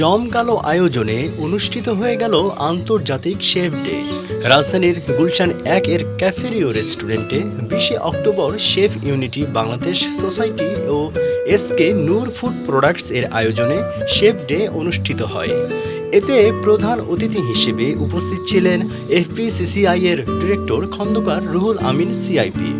জমকালো আয়োজনে অনুষ্ঠিত হয়ে গেল আন্তর্জাতিক শেফ ডে। রাজধানীর গুলশান এক এর ক্যাফেরিও রেস্টুরেন্টে বিশে October chef unity Bangladesh society ও এসকে নূর ফুড প্রোডাক্টস এর আয়োজনে শেফ ডে অনুষ্ঠিত হয়। এতে প্রধান অতিথি হিসেবে উপস্থিত ছিলেন এফপিসিসিআই এর ডিরেক্টর খন্দকার রুহুল আমিন সিআইপি।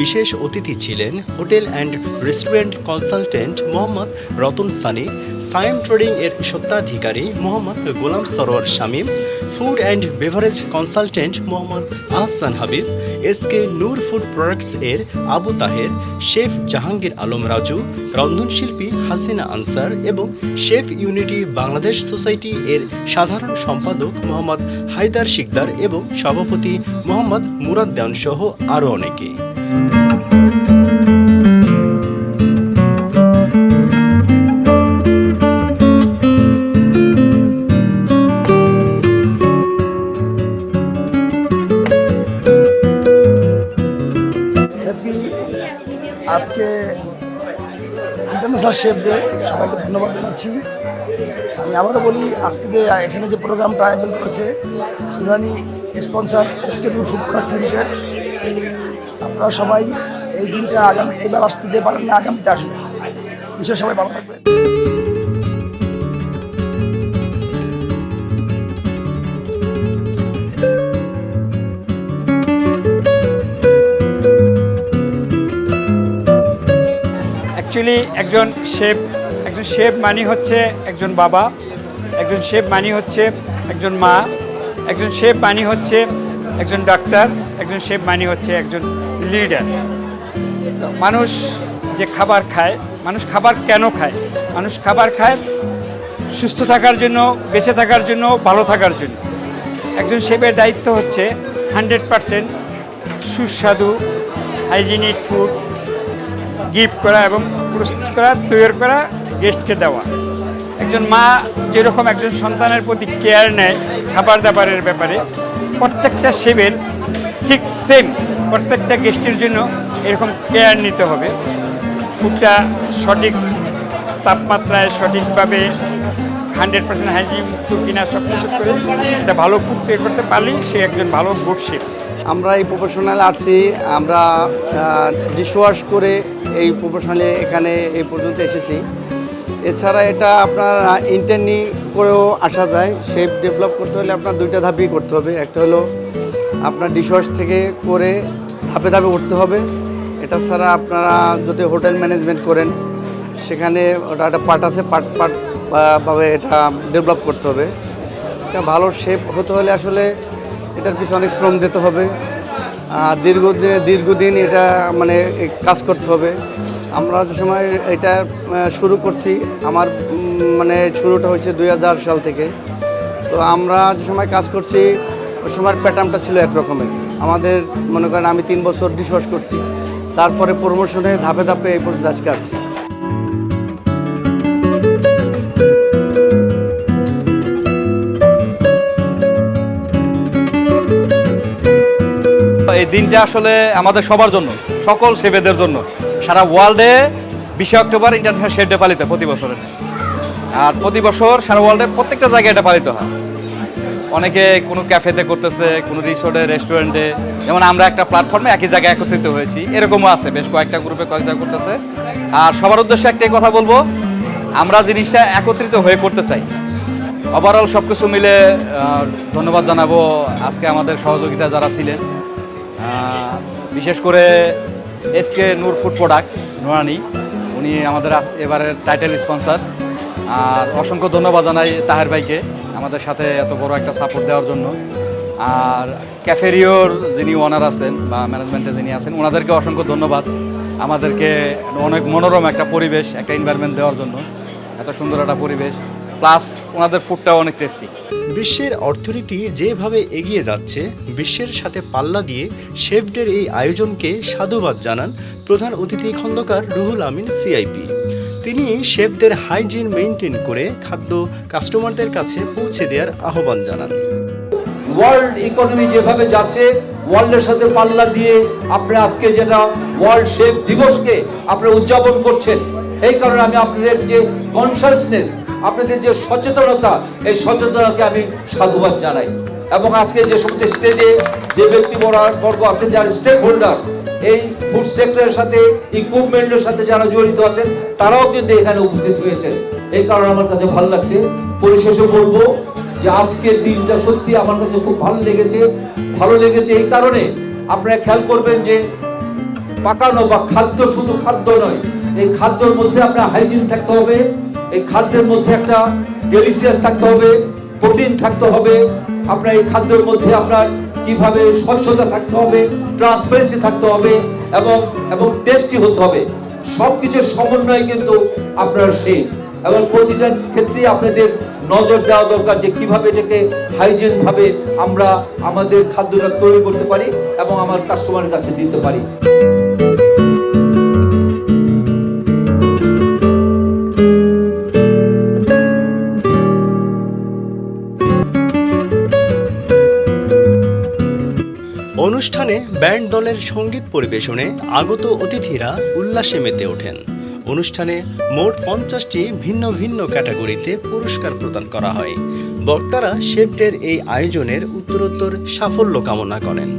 বিশেষ অতিথি ছিলেন hotel and restaurant consultant Mohammad Ratan Sunny, Sayem trading এর সত্ত্বাধিকারী Mohammad Golam Sarwar Shamim, food and beverage consultant Mohammad Ahsan Habib S K Noor food products এর আবু তাহের, শেফ জাহাঙ্গীর আলম রাজু রন্ধনশিল্পী হাসিনা আনসার এবং শেফ ইউনিটি বাংলাদেশ সোসাইটি এর সাধারণ সম্পাদক মোহাম্মদ হায়দার শিকদার এবং সভাপতি মোহাম্মদ মুরাদ সহ আরও অনেকে। আজকে ইন্টারন্যাশনাল শেফ ডে সবাইকে ধন্যবাদ জানাচ্ছি। আমি আবারও বলি, আজকে যে, এখানে যে প্রোগ্রামটা আয়োজন করেছে সুরানি স্পন্সর এসকেবল ফুড প্রোডাক্ট লিমিটেড আপনারা সবাই এই দিনটা আগামী, এবার আসতে যে পারেন না, আগামীতে আসবেন। বিশেষ সবাই ভালো থাকবেন। অ্যাকচুয়ালি একজন শেফ একজন শেফ মানি হচ্ছে একজন বাবা, একজন শেফ মানি হচ্ছে একজন মা, একজন শেফ মানি হচ্ছে একজন ডাক্তার, একজন শেফ মানি হচ্ছে একজন লিডার মানুষ যে খাবার খায়, মানুষ খাবার কেন খায়? মানুষ খাবার খায় সুস্থ থাকার জন্য, বেঁচে থাকার জন্য, ভালো থাকার জন্য। একজন শেফের দায়িত্ব হচ্ছে হান্ড্রেড পারসেন্ট সুস্বাদু, হাইজিনিক ফুড, গিফট করা এবং প্রস্তুত করা তৈরি করা, গেস্টকে দেওয়া। একজন মা যেরকম একজন সন্তানের প্রতি কেয়ার নেয় খাবার দাবারের ব্যাপারে, প্রত্যেকটা শেফের ঠিক সেম প্রত্যেকটা গেস্টের জন্য এরকম কেয়ার নিতে হবে। ফুডটা সঠিক তাপমাত্রায় সঠিকভাবে হান্ড্রেড পার্সেন্ট হাইজিন মুক্ত কিনা সব কিছু করে একটা ভালো ফুড তৈরি করতে পারলেই সে একজন ভালো গুড শেফ আমরা এই প্রফেশনাল আসছি আমরা ডিশওয়াশ করে এই প্রফেশনালে এখানে এই পর্যন্ত এসেছি। এছাড়া এটা আপনার ইন্টারনি করেও আসা যায়। শেপ ডেভেলপ করতে হলে আপনার দুইটা ধাপই করতে হবে। একটা হলো আপনার ডিশওয়াশ থেকে করে ধাপে ধাপে উঠতে হবে। এটা ছাড়া আপনারা যদি হোটেল ম্যানেজমেন্ট করেন, সেখানে ওটা একটা পার্ট আছে, পার্ট পার্ট ভাবে এটা ডেভেলপ করতে হবে। একটা ভালো শেপ হতে হলে আসলে এটার পিছনে অনেক শ্রম দিতে হবে। দীর্ঘদিন দীর্ঘদিন এটা মানে কাজ করতে হবে। আমরা যে সময় এটা শুরু করছি, আমার মানে শুরুটা হয়েছে দু হাজার সাল থেকে। তো আমরা যে সময় কাজ করছি ওই সময়ের প্যাটার্নটা ছিল একরকমের। আমাদের মনে করেন আমি তিন বছর ডিসওয়াশ করছি, তারপরে প্রমোশনে ধাপে ধাপে এই পর্যন্ত আজকে আসছি। এই দিনটা আসলে আমাদের সবার জন্য, সকল সেবেদের জন্য। সারা ওয়ার্ল্ডে বিশে অক্টোবর ইন্টারন্যাশনাল শেফ ডে পালিত প্রতি বছরের আর প্রতি বছর সারা ওয়ার্ল্ডে প্রত্যেকটা জায়গায় এটা পালিত হয়। অনেকে কোনো ক্যাফেতে করতেছে, কোনো রিসোর্টে, রেস্টুরেন্টে। যেমন আমরা একটা প্ল্যাটফর্মে একই জায়গায় একত্রিত হয়েছি। এরকমও আছে, বেশ কয়েকটা গ্রুপে কয়েকটা করতেছে। আর সবার উদ্দেশ্যে একটাই কথা বলব, আমরা জিনিসটা একত্রিত হয়ে করতে চাই। ওভারঅল সব কিছু মিলে ধন্যবাদ জানাব আজকে আমাদের সহযোগিতা যারা ছিলেন। বিশেষ করে SK Noor food products Noorani উনি আমাদের এবারের টাইটেল স্পন্সর আর অসংখ্য ধন্যবাদ জানাই তাহের ভাইকে। আমাদের সাথে এত বড় একটা সাপোর্ট দেওয়ার জন্য। আর ক্যাফেরিওর যিনি ওনার আছেন বা ম্যানেজমেন্টে যিনি আছেন, ওনাদেরকে অসংখ্য ধন্যবাদ। আমাদেরকে অনেক মনোরম একটা পরিবেশ, একটা এনভায়রনমেন্ট দেওয়ার জন্য। এত সুন্দর একটা পরিবেশ। প্লাস ওনাদের ফুডটাও অনেক টেস্টি বিশ্বের অর্থনীতি যেভাবে এগিয়ে যাচ্ছে, বিশ্বের সাথে পাল্লা দিয়ে শেফডের এই আয়োজনকে সাধুবাদ জানান প্রধান অতিথি খন্দকার রুহুল আমিন সিআইপি তিনি শেফদের হাইজিন মেনটেন করে খাদ্য কাস্টমারদের কাছে পৌঁছে দেওয়ার আহ্বান জানান। ওয়ার্ল্ড ইকোনমি যেভাবে যাচ্ছে, ওয়ার্ল্ডের সাথে পাল্লা দিয়ে আপনি আজকে যেটা ওয়ার্ল্ড শেফ দিবসকে আপনি উদযাপন করছেন, এই কারণে আমি আপনাদের যে কনসাসনেস আপনাদের যে সচেতনতা, এই সচেতনতাকে আমি সাধুবাদ জানাই। এবং আজকে যে সমস্ত স্টেজে যে ব্যক্তি বর্গ- আছেন, যারা স্টেক হোল্ডার এই ফুড সেক্টরের সাথে ইকুইপমেন্টের সাথে যারা জড়িত আছেন, তারাও কিন্তু এখানে উপস্থিত হয়েছেন। এই কারণে আমার কাছে ভালো লাগছে। পরিশেষে বলব যে আজকের দিনটা সত্যি আমার কাছে খুব ভালো লেগেছে। ভালো লেগেছে এই কারণে আপনারা খেয়াল করবেন যে পাকানো বা খাদ্য শুধু খাদ্য নয়, এই খাদ্যের মধ্যে আপনার হাইজিন থাকতে হবে, এই খাদ্যের মধ্যে একটা ডেলিসিয়াস থাকতে হবে। প্রোটিন থাকতে হবে? আপনার এই খাদ্যের মধ্যে আপনার কীভাবে স্বচ্ছতা থাকতে হবে ট্রান্সপারেন্সি থাকতে হবে এবং এবং টেস্টি হতে হবে। সব কিছুর সমন্বয় কিন্তু আপনার সেই। এবং প্রতিটা ক্ষেত্রে আপনাদের নজর দেওয়া দরকার যে কীভাবে এটাকে হাইজিন ভাবে আমরা আমাদের খাদ্যটা তৈরি করতে পারি এবং আমার কাস্টমারের কাছে দিতে পারি। অনুষ্ঠানে ব্যান্ড দলের সংগীত পরিবেশনে আগত অতিথিরা উল্লাসে মেতে ওঠেন। অনুষ্ঠানে মোট পঞ্চাশটি ভিন্ন ভিন্ন ক্যাটাগরিতে পুরস্কার প্রদান করা হয়। বক্তারা শেফটের এই আয়োজনের উত্তরোত্তর সাফল্য কামনা করেন।